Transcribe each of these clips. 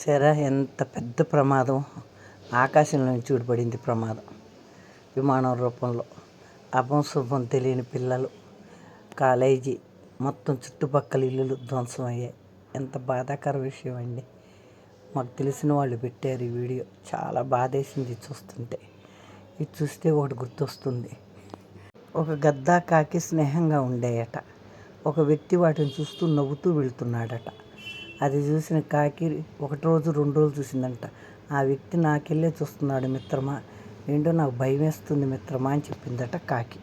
సరే ఎంత పెద్ద ప్రమాదం. ఆకాశంలో నుంచి ప్రమాదం. విమానం రూపంలో. అభం శుభం తెలియని పిల్లలు. కాలేజీ మొత్తం చుట్టుపక్కల ఇల్లులు ధ్వంసం అయ్యాయి ఎంత బాధాకర విషయం అండి. మాకు తెలిసిన వాళ్ళు పెట్టారు ఈ వీడియో. చాలా బాధేసింది చూస్తుంటే. ఇది చూస్తే ఒకటి గుర్తొస్తుంది. ఒక గద్ద కాకి స్నేహంగా ఉండేయట. ఒక వ్యక్తి వాటిని చూస్తూ నవ్వుతూ వెళ్తున్నాడట. అది చూసిన కాకి ఒకటి రోజు రెండు రోజులు చూసిందంట. ఆ వ్యక్తి నాకెళ్ళే చూస్తున్నాడు మిత్రమా. ఏంటో నాకు భయం వేస్తుంది మిత్రమా అని చెప్పిందట కాకి.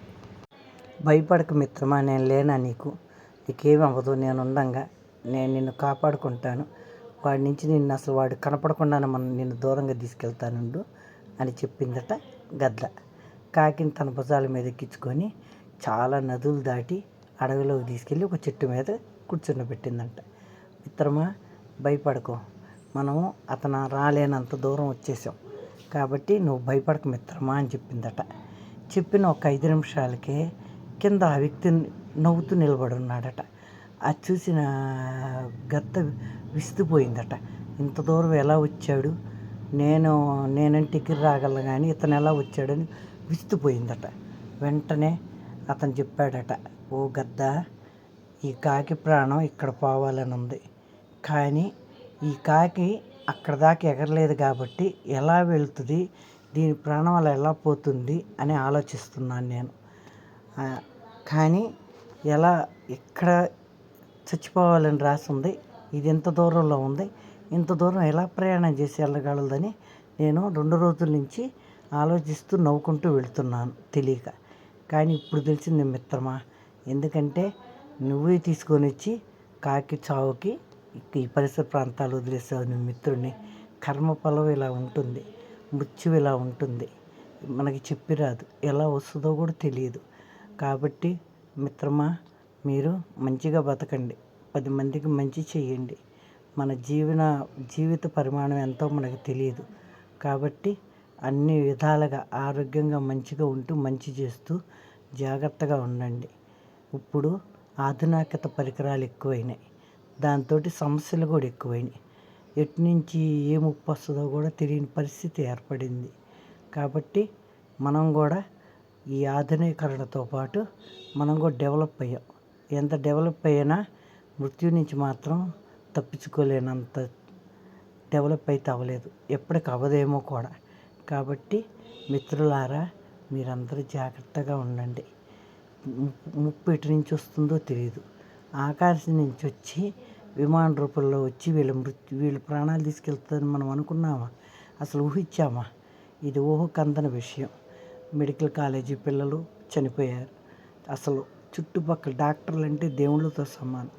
భయపడక మిత్రమా నేను లేనా నీకు? నీకేమి అవ్వదు నేను ఉండంగా. నేను నిన్ను కాపాడుకుంటాను. వాడి నుంచి నిన్ను అసలు వాడు కనపడకుండానే మనం నిన్ను దూరంగా తీసుకెళ్తానుండు అని చెప్పిందట గద్ద. కాకిని తన భుజాల మీద ఎక్కించుకొని చాలా నదులు దాటి అడవిలోకి తీసుకెళ్ళి ఒక చెట్టు మీద కూర్చుండబెట్టిందంట మిత్రమా భయపడకు. మనము అతను రాలేనంత దూరం వచ్చేసాం. కాబట్టి నువ్వు భయపడక మిత్రమా అని చెప్పిందట. చెప్పిన ఒక ఐదు నిమిషాలకే కింద ఆ వ్యక్తి నవ్వుతూ నిలబడి ఉన్నాడట అది చూసిన గద్ద విసిగిపోయిందట. ఇంత దూరం ఎలా వచ్చాడు? నేను నేనంటే ఎగిరి రాగలను కానీ ఇతను ఎలా వచ్చాడని విసిగిపోయిందట. వెంటనే అతను చెప్పాడట ఓ గద్ద ఈ కాకి ప్రాణం ఇక్కడ పోవాలని ఉంది. కానీ ఈ కాకి అక్కడ దాకా ఎగరలేదు కాబట్టి ఎలా వెళ్తుంది దీని ప్రాణం అలా ఎలా పోతుంది అని ఆలోచిస్తున్నాను నేను. కానీ ఎలా ఇక్కడ చచ్చిపోవాలని రాసి ఉంది ఇది ఎంత దూరంలో ఉంది ఇంత దూరం ఎలా ప్రయాణం చేసి వెళ్ళగలదని నేను రెండు రోజుల నుంచి ఆలోచిస్తూ నవ్వుకుంటూ వెళ్తున్నాను తెలియక. కానీ ఇప్పుడు తెలిసింది మిత్రమా ఎందుకంటే నువ్వే తీసుకొని వచ్చి కాకి చావుకి ఈ పరిసర ప్రాంతాలు వదిలేసే మిత్రుడిని కర్మఫలం ఇలా ఉంటుంది మృత్యు ఇలా ఉంటుంది. మనకి చెప్పి రాదు ఎలా వస్తుందో కూడా తెలియదు. కాబట్టి మిత్రమా మీరు మంచిగా బతకండి పది మందికి మంచి చేయండి. మన జీవన జీవిత పరిమాణం ఎంతో మనకు తెలియదు. కాబట్టి అన్ని విధాలుగా ఆరోగ్యంగా మంచిగా ఉంటూ మంచి చేస్తూ జాగ్రత్తగా ఉండండి. ఇప్పుడు ఆధునికత పరికరాలు ఎక్కువైనాయి. దాంతో సమస్యలు కూడా ఎక్కువైనాయి. ఎటు నుంచి ఏ ముప్పు వస్తుందో కూడా తెలియని పరిస్థితి ఏర్పడింది. కాబట్టి మనం కూడా ఈ ఆధునీకరణతో పాటు మనం కూడా డెవలప్ అయ్యాం. ఎంత డెవలప్ అయినా మృత్యు నుంచి మాత్రం తప్పించుకోలేనంత డెవలప్ అయితే అవ్వలేదు. ఎప్పటికి అవ్వదేమో కూడా. కాబట్టి మిత్రులారా మీరందరూ జాగ్రత్తగా ఉండండి. ముప్పు ఎటు నుంచి వస్తుందో తెలియదు ఆకాశం నుంచి వచ్చి విమాన రూపంలో వచ్చి వీళ్ళ మృత్యు వీళ్ళ ప్రాణాలు తీసుకెళ్తుందని మనం అనుకున్నామా? అసలు ఊహించామా? ఇది ఊహకందని విషయం. మెడికల్ కాలేజీ పిల్లలు చనిపోయారు. అసలు చుట్టుపక్కల డాక్టర్లు అంటే దేవుళ్ళతో సమానం.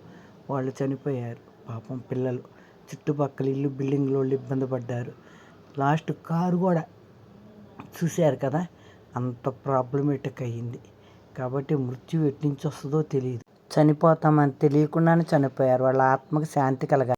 వాళ్ళు చనిపోయారు. పాపం పిల్లలు. చుట్టుపక్కల ఇల్లు బిల్డింగ్లో ఇబ్బంది పడ్డారు. లాస్ట్ కారు కూడా చూశారు కదా? అంత ప్రాబ్లమేటిక్ అయ్యింది. కాబట్టి మృత్యు ఎట్నుంచి వస్తుందో తెలియదు చనిపోతామని తెలియకుండానే చనిపోయారు. వాళ్ళ ఆత్మకు శాంతి కలగాలి.